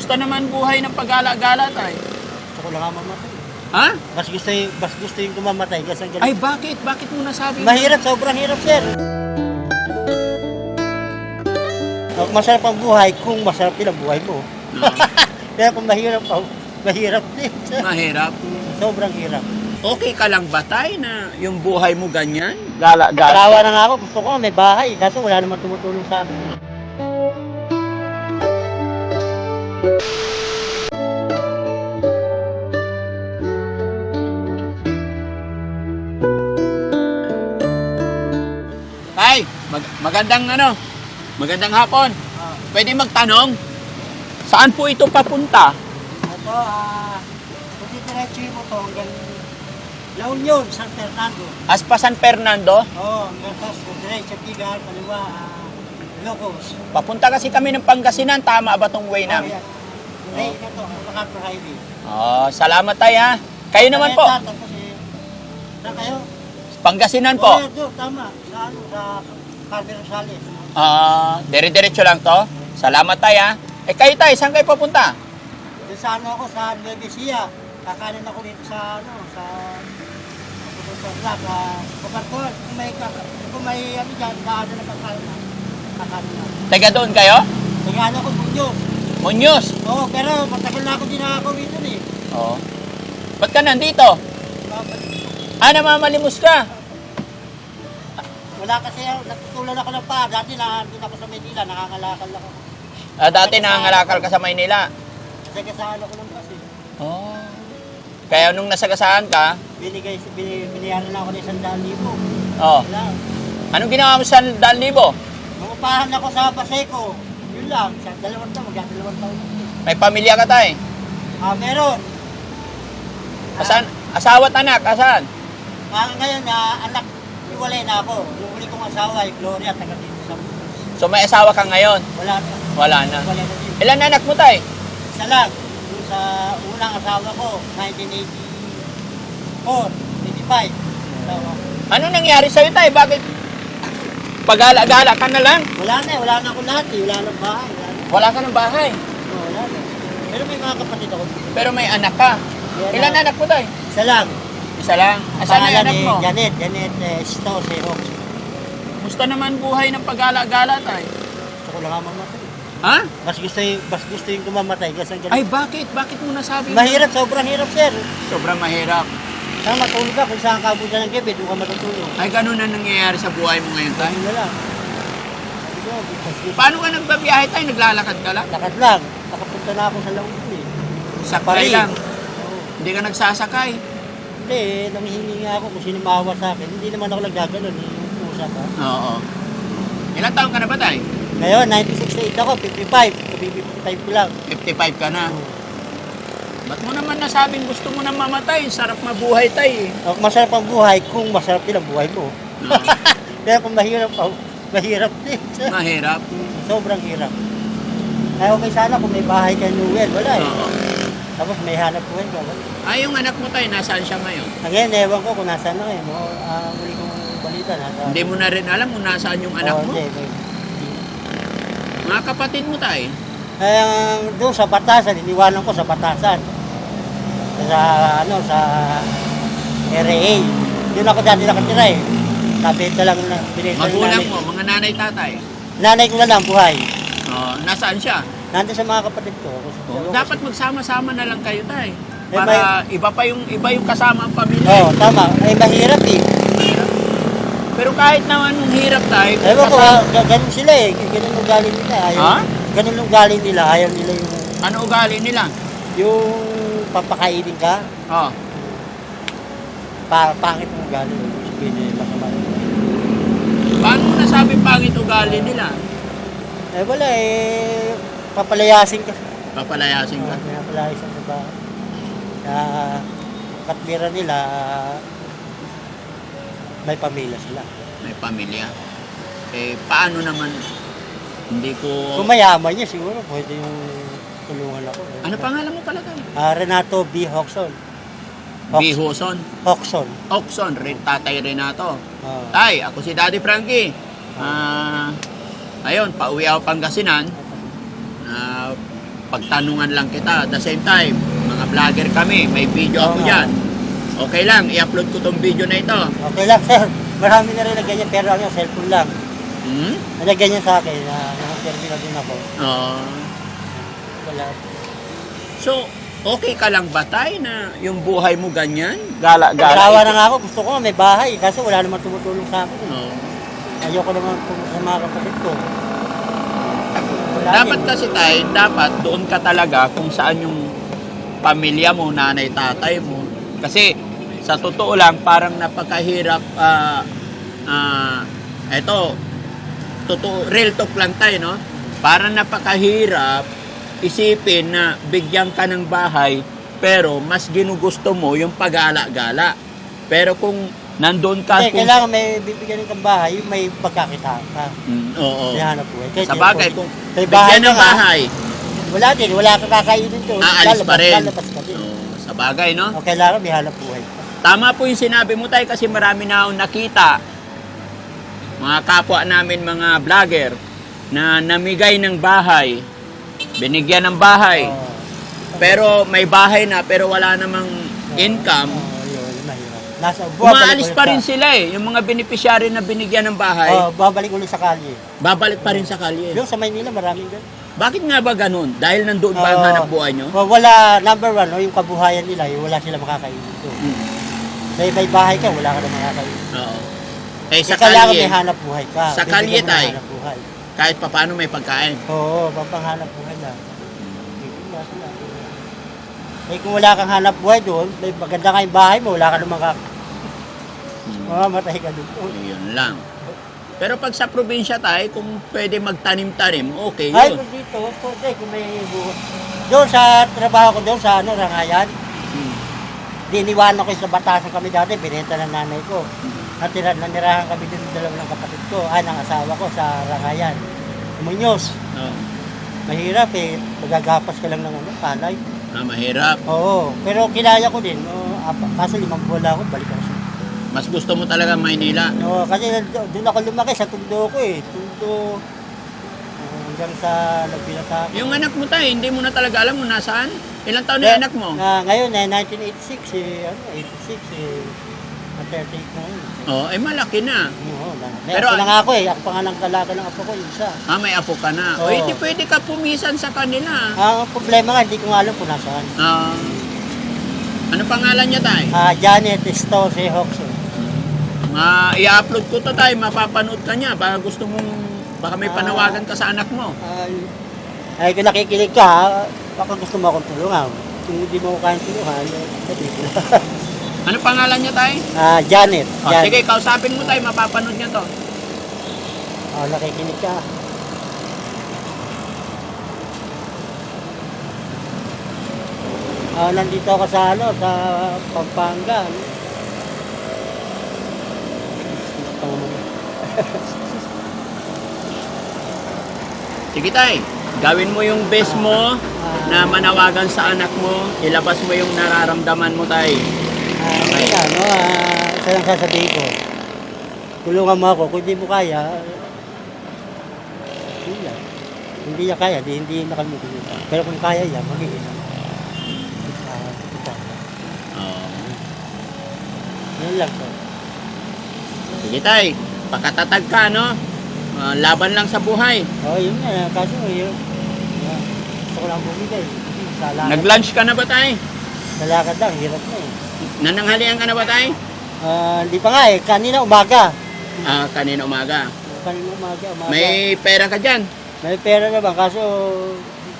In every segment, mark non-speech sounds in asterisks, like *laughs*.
Musta naman buhay ng pag-gala-gala tay? Gusto ko lang nga mamatay. Ha? Mas gusto yung, mas gusto yung kumamatay kasi ang Ay bakit? Bakit mo nasabi? Mahirap, sobrang hirap, sir. Oh, Masarap ang buhay kung masarap din ang buhay mo. No. *laughs* Kaya kung mahirap, oh, mahirap din. sir. Mahirap. Sobrang hirap. Okay ka lang ba tay na yung buhay mo ganyan? Gala-gala. Karawa na nga ako, gusto ko may bahay. Kaso wala naman tumutulong sa amin. Tay, mag- magandang ano? Magandang hapon. Pwede magtanong? Saan po ito papunta? Ito, ah, kung diretso mo to hanggang La Union, San Fernando. Aspa San Fernando? Oo, oh, hanggang tapos diretso, tiga, kaliwa, ah, Locos. Papunta kasi kami ng Pangasinan. Tama ba tong way Oh, namin? yan. Lane na to, MacArthur Highway. Oh, salamat tay ha. Kayo naman po. Tapos eh, saan kayo? Pangasinan Oh, po. doon, tama. Sa ano, sa Carmen Rosales. Ah, dire-diretso lang to. Salamat tay ha. Eh kayo tay, saan kayo papunta? Sa ano ako, sa Nueva Ecija. Kakanin ako dito sa ano, sa sa Black, ah, Kaparton. Kung may, kung may ano dyan, daanan na pagkain na. Taga doon kayo? Nagano ko Bunyo. Munyos. Oo, pero matagal na ako din nakakawin dun eh. Oo. Ba't ka nandito? Ah, namamalimos ka. Wala kasi, natutulan ako ng pa. Dati na, doon ako sa Maynila, nakakalakal ako. Ah, dati nangangalakal ka sa Maynila. Kasi kasaan ako ng kasi. Oh. Kaya nung nasagasaan ka, Binigay, bin, biniyaran ako ng isang daan libo. oh, Wala. anong ginawa mo sa dal libo? Nangupahan ako sa Paseco. Yun lang, sa dalawang taon, magdadalawang taon. May pamilya ka tay. Ah, meron. Asan? Asawa at anak, asan? Ah, ngayon, na anak, iwalay na ako. Yung huli kong asawa, yung Gloria, taga dito sa So may asawa ka ngayon? Wala na. Wala na. Iwalay na dito. Ilan anak mo tay? Isa lang. Yung sa unang asawa ko, 1984, 85. Asawa. Ano nangyari sa'yo tay? Bakit? Pagala-gala ka na lang? Wala na, wala na ako lahat. eh. Wala na bahay. Wala na. Wala ka ng bahay. Oh, wala na. Pero may mga kapatid ako. Pero may anak ka. Yan Ilan na. anak mo tay? Isa lang. Isa lang. Asan Pangalan anak mo? Janet, Janet eh, Sto, si Rox. Musta naman buhay ng pagala-gala tay? Gusto ko lang mamatay. Ha? Mas gusto yung, mas gusto yung kumamatay kasi. Ay bakit? Bakit mo nasabi? Mahirap, sobrang hirap, sir. Sobrang mahirap. Saan matulog ka kung saan ka abutan ng gabi, doon ka matutulog. Ay ganun na nangyayari sa buhay mo ngayon tay? Ayun na lang. Sabi ko, bukas yun. Paano ka nagbabiyahe tay? Naglalakad ka lang? Lakad lang. Nakapunta na ako sa Laon eh. Sakay Paris. lang. Oo. Hindi ka nagsasakay. Hindi, nanghihingi nga ako kung sino maawa sa akin. Hindi naman ako naggaganon eh. Yung usap ha. Oo. Ilang taon ka na ba tay? Ngayon, 1968 ako, 55. Sabi 55 ko lang. 55 ka na. Ba't mo naman nasabing gusto mo na mamatay? Sarap mabuhay tay eh. Oh, Masarap ang buhay kung masarap din ang buhay mo. Oo. *laughs* Kaya kung mahirap, oh, mahirap din. Mahirap. Sobrang hirap. Ay, okay sana kung may bahay ka Newell. Wala eh. Oo. Tapos may hanap buhay ka. Wala. Ay, yung anak mo tay, nasaan siya ngayon? Ngayon, ewan ko kung nasaan na kayo. Mo, ah, muli kong balita. Nasa, Hindi mo na rin alam kung nasaan yung anak Oo, mo. hindi, hindi. Mga kapatid mo tay. Kaya doon sa batasan, iniwanan ko sa batasan. Sa ano, sa RAA. Doon ako dati nakatira eh. Nabenta lang na ng Magulang nanay. mo, mga nanay tatay. Nanay ko na lang buhay. Oh, nasaan siya? Nandun sa mga kapatid ko. Oh, dapat magsama-sama na lang kayo tay. Eh, Para iba pa yung iba yung kasama ang pamilya. Oo, oh, tama. Ay, mahirap eh. Pero kahit naman yung hirap tayo, Ewan ko, ah, ga- ganun sila eh. Ganun yung galing nila. Ayaw, Ha? Ganun yung galing nila. Ayaw nila yung, ano ugali nila? yung papakainin ka. Oh. Pa, pangit yung galing. Sabihin nila masama. Paano mo nasabi pangit ugali nila? Eh wala eh. Papalayasin ka. Papalayasin ka. Uh, pinapalayasin ka ba? Na katmira nila, may pamilya sila. May pamilya. Eh, paano naman? Hindi ko... Kung mayaman niya, siguro pwede yung tulungan ako. eh. Ano pangalan mo pala tayo? Ah, Renato B. Hoxon. Bihoson. Hoxon. Oxon. Rin, tatay Renato. Ah. Tay, ako si Daddy Frankie. Ah, ayun, pauwi ako Pangasinan. Ah, pagtanungan lang kita. At the same time, mga vlogger kami, may video ako Oo dyan. Okay lang, i-upload ko tong video na ito. Okay lang, *laughs* sir. Marami na rin na ganyan, pero ano, cellphone lang. Hmm? Nalagyan niya sa akin, na nakatermi na din ako. Oo. Wala. so, okay ka lang ba tay na yung buhay mo ganyan? Gala-gala. Nagsawa na nga ako, gusto ko nga may bahay, kasi wala naman tumutulong sa akin. Oo. Ayoko naman pumunta sa mga kapatid ko. Wala Dapat din. kasi tay, dapat doon ka talaga kung saan yung pamilya mo, nanay, tatay mo. Kasi sa totoo lang, parang napakahirap, ah, ah, eto, totoo, real talk lang tayo, no? Parang napakahirap isipin na bigyan ka ng bahay, pero mas ginugusto mo yung pag-ala-gala. Pero kung nandun ka, Hindi, kung, kailangan may bibigyan ng bahay, may pagkakita ka. Mm, oo. Hanap buhay. Kahit Sa bagay, po, kung may bahay bigyan ng bahay, Wala din, wala kang kakainin doon. aalis pa rin. Lalabas ka din. Oo, sa bagay, no? O kailangan may hanap buhay. Tama po yung sinabi mo tayo kasi marami na akong nakita mga kapwa namin mga vlogger na namigay ng bahay, binigyan ng bahay, pero may bahay na pero wala namang income. Oo, yun, mahirap. Nasa, Umaalis pa rin sila eh, yung mga beneficiary na binigyan ng bahay, Oo, babalik ulit sa kalye. babalik pa rin sa kalye. Yung sa Maynila, maraming ganun. Bakit nga ba ganun? Dahil nandoon ba ang hanap buhay nyo? O, wala, number one, yung kabuhayan nila, yung wala sila makakainin doon. Hmm. May bahay ka, wala ka na makakainin. Oo. Eh sa Sa kailangan kalye, may hanap buhay ka. Sa kalye, mo ng tay. hanap buhay. Kahit papaano may pagkain. Oo, papanghanap buhay lang. Eh kung wala kang hanap buhay doon, may maganda yung bahay mo, wala ka namang kak... Hmm. Mamamatay ka doon. Yun lang. Pero pag sa probinsya tayo, kung pwede magtanim-tanim, okay Ay, yun. kung dito, pwede, kung may buhay. Doon sa trabaho ko doon, sa ano, Rangayan, Hmm. diniwanan ko sa batasan kami dati, binenta ng nanay ko. Natira, nanirahan kami doon dalawa ng kapatid ko, ah, ng asawa ko sa Rangayan. Muñoz, Oo. mahirap eh, magagapas ka lang ng ano, palay. Ah, mahirap. Oo, pero kinaya ko din. Oh, apa- kaso limang lang ako, balik ako sa... Mas gusto mo talaga Maynila. Oo, kasi nando- doon ako lumaki sa tundo ko eh. Tundo ah, hanggang sa nagpinata. Yung anak mo tayo, hindi mo na talaga alam kung nasaan. Ilang taon na yung anak mo? Na, ngayon eh, 1986 eh, ano, 86 eh, 38 na yun. Oo, eh malaki na. Oo. May Pero- Pero, na nga ako eh, ako pa nga ng kalaga ng apo ko, yung isa. Ah, may apo ka na. O, Oo. hindi pwede ka pumisan sa kanila. Ang problema nga, hindi ko nga alam kung nasaan. Ah, ano pangalan niya tayo? Ah, Janet Stose Hoxo. Ah, i-upload ko to tayo, mapapanood ka niya. Baka gusto mong, baka may Ah. panawagan ka sa anak mo. Ay, ay kung nakikinig ka, ha, baka gusto mo akong tulungan. Kung hindi mo ko kayang tulungan, eh, sabi ko. *laughs* Ano pangalan niya tayo? Ah, Janet. Oh, Janet. sige, kausapin mo tayo, mapapanood niya to. Oh, nakikinig ka. Ah, nandito ako sa ano, sa Pampanga. *laughs* Sige tay, gawin mo yung best mo na manawagan sa anak mo. Ilabas mo yung nararamdaman mo tay. Ah, kaya, no, ah, isa lang sasabihin ko. Tulungan mo ako, kung hindi mo kaya, hindi yan. Hindi niya kaya, di, hindi na kami tulungan. Pero kung kaya yan, magiging Ah. Oo. Yan lang po. Sige tay, pakatatag ka no. Ah, laban lang sa buhay. Oh, yun nga, kaso yun. Gusto ko lang bumigay. Nag-lunch ka na ba tay? sa lakad lang, hirap na eh. Nananghalian ka na ba tay? Ah, hindi pa nga eh, kanina umaga. Ah, kanina umaga. Kanina umaga, umaga. May pera ka dyan. May pera naman, kaso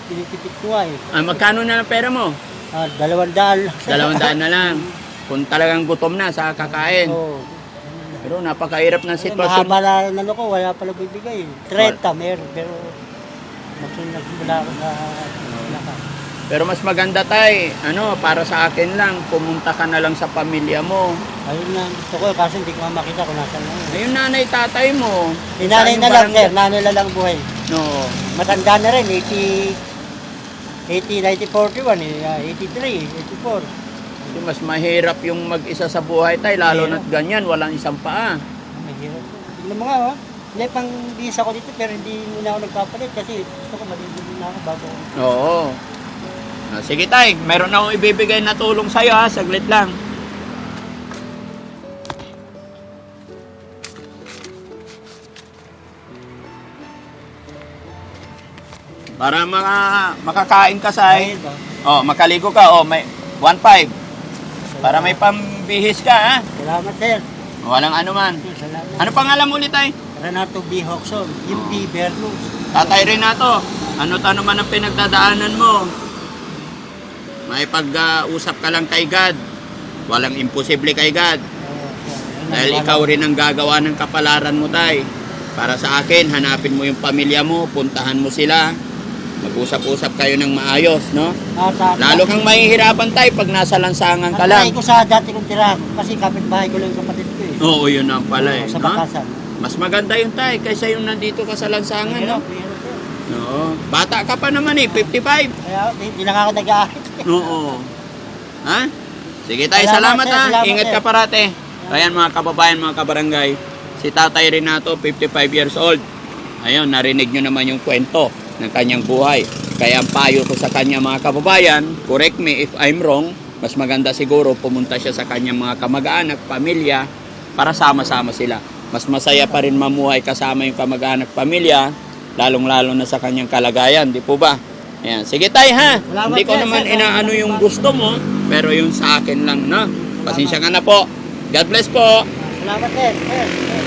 tinitipid ko nga eh. Ah, magkano na ang pera mo? Ah, dalawang daan lang. Dalawang daan na lang. *laughs* Kung talagang gutom na sa kakain. Oo. Pero napakahirap ng Kasi sitwasyon. mahaba na ano ko, wala pala bibigay. 30 meron, pero magsunod mula ako sa naka. Pero mas maganda tay, ano, para sa akin lang, pumunta ka na lang sa pamilya mo. Ayun na gusto ko, kaso hindi ko makita kung nasaan na yun. Ayun nanay, tatay mo. Inanay Saan na yung lang, barangay? sir, nanay na lang buhay. No. Matanda na rin, 80, 80, 1941 eh, ah, 83, 84. Kasi mas mahirap yung mag-isa sa buhay tay, lalo na't ganyan, walang isang paa. Mahirap. Tignan mo nga, oh. May pang bis ako dito pero hindi muna ako nagpapalit kasi gusto ko maligo muna ako bago. Oo. Ah, sige tay, meron akong ibibigay na tulong sa'yo ha, saglit lang. Para maka, makakain ka sa? Oh, makaligo ka. Oh, may 1.5. Para may pambihis ka ha. Salamat sir. Walang ano man. Salamat. Ano pangalan mo ulit tay? Renato B. Hoxon, yung B. Berlus. Tatay Renato, ano ano man ang pinagdadaanan mo? May pag-usap ka lang kay God. Walang imposible kay God. Dahil ikaw rin ang gagawa ng kapalaran mo, tay. Para sa akin, hanapin mo yung pamilya mo, puntahan mo sila. Mag-usap-usap kayo ng maayos, no? Lalo kang mahihirapan, tay, pag nasa lansangan ka lang. ko sa dati kong tira kasi kapitbahay ko lang yung kapatid ko eh. Oo, yun ang pala eh. Sa no? bakasan. Mas maganda yung tay, kaysa yung nandito ka sa lansangan, no? Oo. Bata ka pa naman eh, 55. Kaya hindi lang ako nag-aahit. Oo. Ha? Sige tayo, Salamat, salamat, sir. ha. Salamat, Ingat sir. ka parate. Ayan mga kababayan, mga kabarangay. Si Tatay Renato, 55 years old. Ayun, narinig nyo naman yung kwento ng kanyang buhay. Kaya ang payo ko sa kanya mga kababayan, correct me if I'm wrong, mas maganda siguro pumunta siya sa kanyang mga kamag-anak, pamilya, para sama-sama sila. Mas masaya pa rin mamuhay kasama yung kamag-anak, pamilya, lalong-lalo na sa kanyang kalagayan, di po ba? Ayan. Sige tay ha. Salamat, Hindi ko sir, naman sir. inaano yung gusto mo, pero yung sa akin lang, no? Pasensya ka na po. God bless po. Salamat sir. sir. sir.